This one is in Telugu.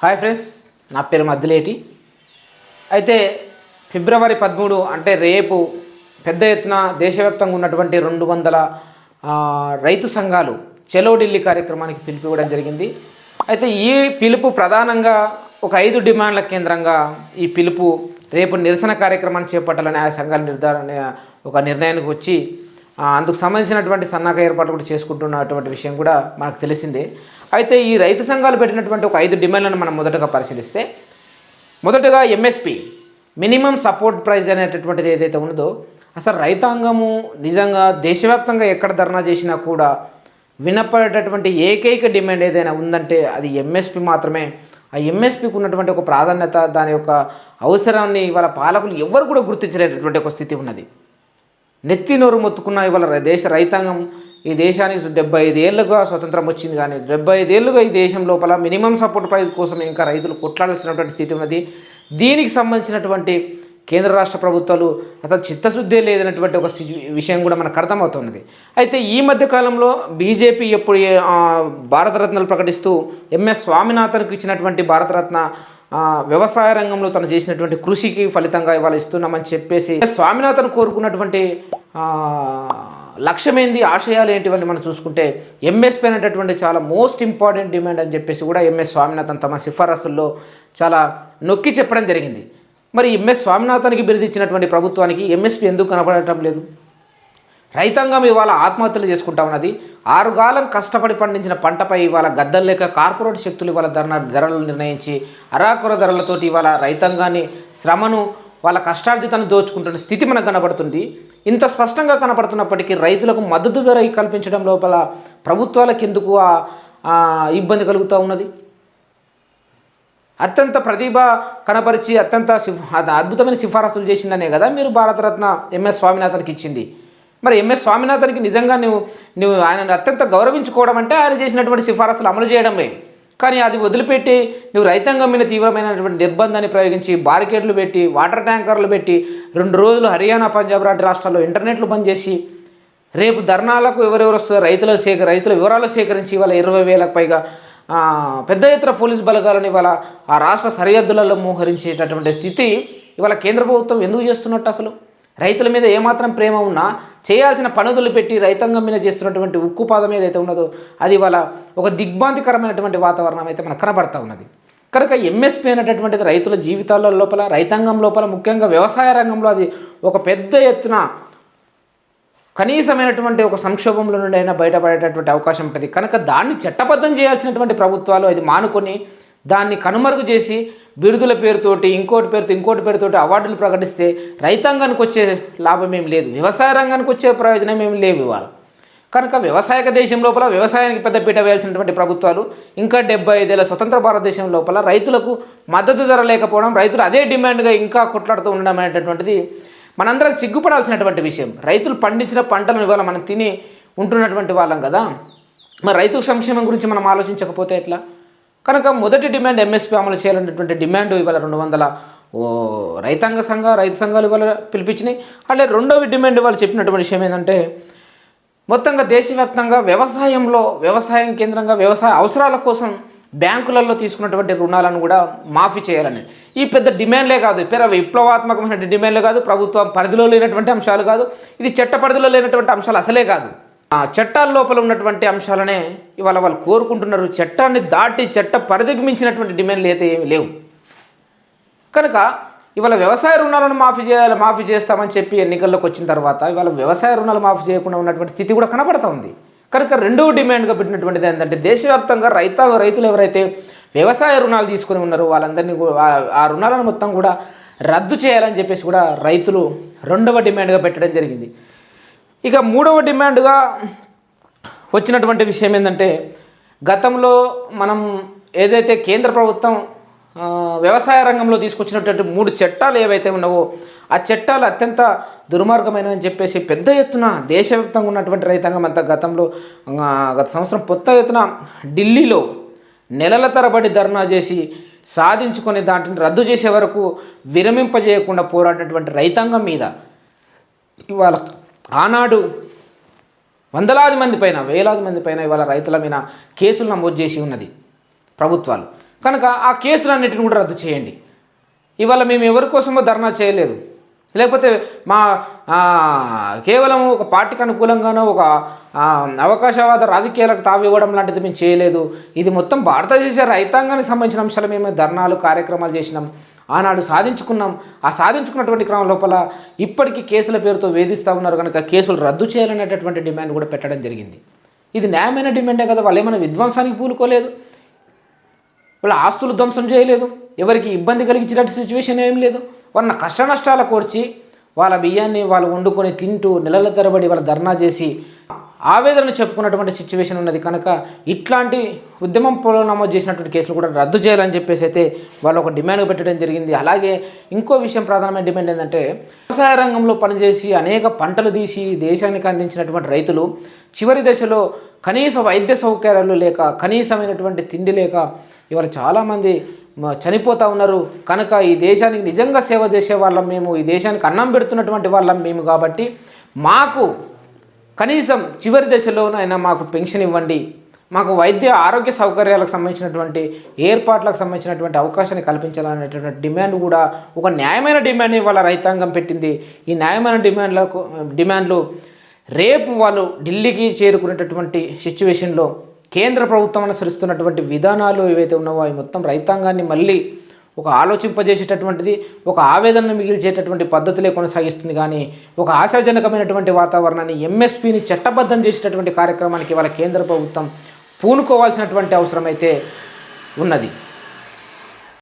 హాయ్ ఫ్రెండ్స్ నా పేరు మద్దిలేటి. అయితే ఫిబ్రవరి పదమూడు అంటే రేపు పెద్ద ఎత్తున దేశవ్యాప్తంగా ఉన్నటువంటి రెండు వందల రైతు సంఘాలు చెలో ఢిల్లీ కార్యక్రమానికి పిలుపు ఇవ్వడం జరిగింది. అయితే ఈ పిలుపు ప్రధానంగా ఒక ఐదు డిమాండ్ల కేంద్రంగా ఈ పిలుపు రేపు నిరసన కార్యక్రమాన్ని చేపట్టాలని ఆ సంఘాల నిర్ధారణ ఒక నిర్ణయానికి వచ్చి అందుకు సంబంధించినటువంటి సన్నాహక ఏర్పాట్లు కూడా చేసుకుంటున్నటువంటి విషయం కూడా మనకు తెలిసిందే. అయితే ఈ రైతు సంఘాలు పెట్టినటువంటి ఒక ఐదు డిమాండ్లను మనం మొదటగా పరిశీలిస్తే మొదటగా ఎంఎస్పి మినిమం సపోర్ట్ ప్రైస్ అనేటటువంటిది ఏదైతే ఉన్నదో అసలు రైతాంగము నిజంగా దేశవ్యాప్తంగా ఎక్కడ ధర్నా చేసినా కూడా వినపడేటటువంటి ఏకైక డిమాండ్ ఏదైనా ఉందంటే అది ఎంఎస్పి మాత్రమే. ఆ ఎంఎస్పికి ఉన్నటువంటి ఒక ప్రాధాన్యత దాని యొక్క అవసరాన్ని వాళ్ళ పాలకులు ఎవరు కూడా గుర్తించలేనటువంటి ఒక స్థితి ఉన్నది. నెత్తి నోరు మొత్తుకున్న ఇవాళ దేశ రైతాంగం ఈ దేశానికి డెబ్బై ఐదేళ్ళుగా స్వతంత్రం వచ్చింది కానీ డెబ్బై ఐదేళ్ళుగా ఈ దేశం లోపల మినిమం సపోర్ట్ ప్రైస్ కోసం ఇంకా రైతులు కొట్లాడాల్సినటువంటి స్థితి ఉన్నది. దీనికి సంబంధించినటువంటి కేంద్ర రాష్ట్ర ప్రభుత్వాలు అతను చిత్తశుద్ధే లేదన్నటువంటి ఒక విషయం కూడా మనకు అర్థమవుతున్నది. అయితే ఈ మధ్య కాలంలో బీజేపీ ఎప్పుడు భారతరత్నలు భారతరత్నాలు ప్రకటిస్తూ ఎంఎస్ స్వామినాథన్కు ఇచ్చినటువంటి భారతరత్న వ్యవసాయ రంగంలో తను చేసినటువంటి కృషికి ఫలితంగా ఇవాళ ఇస్తున్నామని చెప్పేసి స్వామినాథన్ కోరుకున్నటువంటి లక్ష్యమేంది ఆశయాలు ఏంటివన్నీ మనం చూసుకుంటే ఎంఎస్పీ అనేటటువంటి చాలా మోస్ట్ ఇంపార్టెంట్ డిమాండ్ అని చెప్పేసి కూడా ఎంఎస్ స్వామినాథన్ తమ సిఫారసుల్లో చాలా నొక్కి చెప్పడం జరిగింది. మరి ఎంఎస్ స్వామినాథన్కి బిరుదిచ్చినటువంటి ప్రభుత్వానికి ఎంఎస్పీ ఎందుకు కనపడటం లేదు? రైతాంగం ఇవాళ ఆత్మహత్యలు చేసుకుంటా ఉన్నది. ఆరుగాలం కష్టపడి పండించిన పంటపై ఇవాళ గద్దలు లేక కార్పొరేట్ శక్తులు ఇవాళ ధర ధరలు నిర్ణయించి అరాకుర ధరలతోటి ఇవాళ రైతాంగాన్ని శ్రమను వాళ్ళ కష్టార్జితాన్ని దోచుకుంటున్న స్థితి మనకు కనబడుతుంది. ఇంత స్పష్టంగా కనపడుతున్నప్పటికీ రైతులకు మద్దతు ధర కల్పించడం లోపల ప్రభుత్వాలకు ఎందుకు ఇబ్బంది కలుగుతూ ఉన్నది? అత్యంత ప్రతిభ కనపరిచి అత్యంత అద్భుతమైన సిఫారసులు చేసిందనే కదా మీరు భారతరత్న ఎంఎస్ స్వామినాథన్కి ఇచ్చింది. మరి ఎంఎస్ స్వామినాథన్కి నిజంగా నువ్వు నువ్వు ఆయన అత్యంత గౌరవించుకోవడం అంటే ఆయన చేసినటువంటి సిఫారసులు అమలు చేయడమే కానీ అది వదిలిపెట్టి నువ్వు రైతాంగం మీద తీవ్రమైనటువంటి నిర్బంధాన్ని ప్రయోగించి బారికేడ్లు పెట్టి వాటర్ ట్యాంకర్లు పెట్టి రెండు రోజులు హర్యానా పంజాబ్ లాంటి రాష్ట్రాల్లో ఇంటర్నెట్లు బంద్ చేసి రేపు ధర్నాలకు ఎవరెవరు వస్తారో రైతుల సేక రైతుల వివరాలు సేకరించి ఇవాళ ఇరవై వేలకు పైగా పెద్ద ఎత్తున పోలీస్ బలగాలను ఇవాళ ఆ రాష్ట్ర సరిహద్దులలో మోహరించేటటువంటి స్థితి ఇవాళ కేంద్ర ప్రభుత్వం ఎందుకు చేస్తున్నట్టు అసలు? రైతుల మీద ఏమాత్రం ప్రేమ ఉన్నా చేయాల్సిన పనులు పెట్టి రైతాంగం మీద చేస్తున్నటువంటి ఉక్కుపాదం ఏదైతే ఉన్నదో అది వాళ్ళ ఒక దిగ్భాంతికరమైనటువంటి వాతావరణం అయితే మనకు కనబడతా ఉన్నది. కనుక ఎంఎస్పీ అనేటటువంటిది రైతుల జీవితాల లోపల రైతాంగం లోపల ముఖ్యంగా వ్యవసాయ రంగంలో అది ఒక పెద్ద ఎత్తున కనీసమైనటువంటి ఒక సంక్షోభంలో నుండి అయినా బయటపడేటటువంటి అవకాశం ఉంటుంది. కనుక దాన్ని చట్టబద్ధం చేయాల్సినటువంటి ప్రభుత్వాలు అది మానుకొని దాన్ని కనుమరుగు చేసి బిరుదుల పేరుతోటి ఇంకోటి పేరుతో ఇంకోటి పేరుతోటి అవార్డులు ప్రకటిస్తే రైతాంగానికి వచ్చే లాభం ఏం లేదు. వ్యవసాయ రంగానికి వచ్చే ప్రయోజనం ఏమి లేవు ఇవాళ. కనుక వ్యవసాయక దేశం లోపల వ్యవసాయానికి పెద్దపీట వేయాల్సినటువంటి ప్రభుత్వాలు ఇంకా డెబ్బై ఐదేళ్ళ స్వతంత్ర భారతదేశం లోపల రైతులకు మద్దతు ధర లేకపోవడం రైతులు అదే డిమాండ్గా ఇంకా కొట్లాడుతూ ఉండడం అనేటటువంటిది మనందరం సిగ్గుపడాల్సినటువంటి విషయం. రైతులు పండించిన పంటలను ఇవాళ మనం తిని ఉంటున్నటువంటి వాళ్ళం కదా. మరి రైతు సంక్షేమం గురించి మనం ఆలోచించకపోతే ఎట్లా? కనుక మొదటి డిమాండ్ ఎంఎస్పీ అమలు చేయాలనేటువంటి డిమాండ్ ఇవాళ రెండు వందల ఓ రైతాంగ సంఘ రైతు సంఘాలు ఇవాళ పిలిపించినాయి. అట్లే రెండవ డిమాండ్ వాళ్ళు చెప్పినటువంటి విషయం ఏంటంటే మొత్తంగా దేశవ్యాప్తంగా వ్యవసాయంలో వ్యవసాయం కేంద్రంగా వ్యవసాయ అవసరాల కోసం బ్యాంకులలో తీసుకున్నటువంటి రుణాలను కూడా మాఫీ చేయాలని. ఈ పెద్ద డిమాండ్లే కాదు పేర విప్లవాత్మకమైన డిమాండ్లే కాదు ప్రభుత్వం పరిధిలో లేనటువంటి అంశాలు కాదు ఇది చట్ట పరిధిలో లేనటువంటి అంశాలు అసలే కాదు. ఆ చట్టాల లోపల ఉన్నటువంటి అంశాలనే ఇవాళ వాళ్ళు కోరుకుంటున్నారు. చట్టాన్ని దాటి చట్ట పరిధికి మించినటువంటి డిమాండ్లు అయితే ఏమి లేవు. కనుక ఇవాళ వ్యవసాయ రుణాలను మాఫీ చేయాలి మాఫీ చేస్తామని చెప్పి ఎన్నికల్లోకి వచ్చిన తర్వాత ఇవాళ వ్యవసాయ రుణాలు మాఫీ చేయకుండా ఉన్నటువంటి స్థితి కూడా కనపడతా ఉంది. కనుక రెండవ డిమాండ్గా పెట్టినటువంటిది ఏంటంటే దేశవ్యాప్తంగా రైతా రైతులు ఎవరైతే వ్యవసాయ రుణాలు తీసుకుని ఉన్నారో వాళ్ళందరినీ కూడా ఆ రుణాలను మొత్తం కూడా రద్దు చేయాలని చెప్పేసి కూడా రైతులు రెండవ డిమాండ్గా పెట్టడం జరిగింది. ఇక మూడవ డిమాండ్గా వచ్చినటువంటి విషయం ఏంటంటే గతంలో మనం ఏదైతే కేంద్ర ప్రభుత్వం వ్యవసాయ రంగంలో తీసుకొచ్చినటువంటి మూడు చట్టాలు ఏవైతే ఉన్నావో ఆ చట్టాలు అత్యంత దుర్మార్గమైనవని చెప్పేసి పెద్ద ఎత్తున దేశవ్యాప్తంగా ఉన్నటువంటి రైతాంగం అంతా గతంలో గత సంవత్సరం పెద్ద ఎత్తున ఢిల్లీలో నెలల తరబడి ధర్నా చేసి సాధించుకొని దాంట్ని రద్దు చేసే వరకు విరమింపజేయకుండా పోరాడినటువంటి రైతాంగం మీద ఇవాళ ఆనాడు వందలాది మంది పైన వేలాది మంది పైన ఇవాళ రైతుల మీద కేసులు నమోదు చేసి ఉన్నది ప్రభుత్వాలు. కనుక ఆ కేసులన్నిటిని కూడా రద్దు చేయండి. ఇవాళ మేము ఎవరి కోసమో ధర్నా చేయలేదు. లేకపోతే మా కేవలం ఒక పార్టీకి అనుకూలంగానో ఒక అవకాశవాద రాజకీయాలకు తావివ్వడం లాంటిది మేము చేయలేదు. ఇది మొత్తం భారతదేశ రైతాంగానికి సంబంధించిన అంశాలు. మేము ధర్నాలు కార్యక్రమాలు చేసినాం. ఆనాడు సాధించుకున్నాం. ఆ సాధించుకున్నటువంటి క్రమం లోపల ఇప్పటికీ కేసుల పేరుతో వేధిస్తూ ఉన్నారు కనుక కేసులు రద్దు చేయాలనేటటువంటి డిమాండ్ కూడా పెట్టడం జరిగింది. ఇది న్యాయమైన డిమాండే కదా వాళ్ళు ఏమైనా విధ్వంసానికి పూనుకోలేదు. వాళ్ళ ఆస్తులు ధ్వంసం చేయలేదు. ఎవరికి ఇబ్బంది కలిగించినట్టు సిచ్యువేషన్ ఏం లేదు. వాళ్ళ కష్ట నష్టాల కోర్చి వాళ్ళ బియ్యాన్ని వాళ్ళు వండుకొని తింటూ నెలల తరబడి వాళ్ళు ధర్నా చేసి ఆవేదన చెప్పుకున్నటువంటి సిచ్యువేషన్ ఉన్నది. కనుక ఇట్లాంటి ఉద్యమం పొలం నమోదు చేసినటువంటి కేసులు కూడా రద్దు చేయాలని చెప్పేసి అయితే వాళ్ళు ఒక డిమాండ్ పెట్టడం జరిగింది. అలాగే ఇంకో విషయం ప్రధానమైన డిమాండ్ ఏంటంటే వ్యవసాయ రంగంలో పనిచేసి అనేక పంటలు తీసి దేశానికి అందించినటువంటి రైతులు చివరి దశలో కనీస వైద్య సౌకర్యాలు లేక కనీసమైనటువంటి తిండి లేక ఇవాళ చాలామంది చనిపోతూ ఉన్నారు. కనుక ఈ దేశానికి నిజంగా సేవ చేసే వాళ్ళం మేము ఈ దేశానికి అన్నం పెడుతున్నటువంటి వాళ్ళం మేము కాబట్టి మాకు కనీసం చివరి దశలోనైనా మాకు పెన్షన్ ఇవ్వండి. మాకు వైద్య ఆరోగ్య సౌకర్యాలకు సంబంధించినటువంటి ఏర్పాట్లకు సంబంధించినటువంటి అవకాశాన్ని కల్పించాలనేటువంటి డిమాండ్ కూడా ఒక న్యాయమైన డిమాండ్ని వాళ్ళ రైతాంగం పెట్టింది. ఈ న్యాయమైన డిమాండ్లకు డిమాండ్లు రేపు వాళ్ళు ఢిల్లీకి చేరుకునేటటువంటి సిచ్యువేషన్లో కేంద్ర ప్రభుత్వం అనుసరిస్తున్నటువంటి విధానాలు ఏవైతే ఉన్నావో అవి మొత్తం రైతాంగాన్ని మళ్ళీ ఒక ఆలోచింపజేసేటటువంటిది ఒక ఆవేదనను మిగిల్చేటటువంటి పద్ధతులే కొనసాగిస్తుంది. కానీ ఒక ఆశాజనకమైనటువంటి వాతావరణాన్ని ఎంఎస్పిని చట్టబద్ధం చేసేటటువంటి కార్యక్రమానికి వాళ్ళ కేంద్ర ప్రభుత్వం పూనుకోవాల్సినటువంటి అవసరం అయితే ఉన్నది.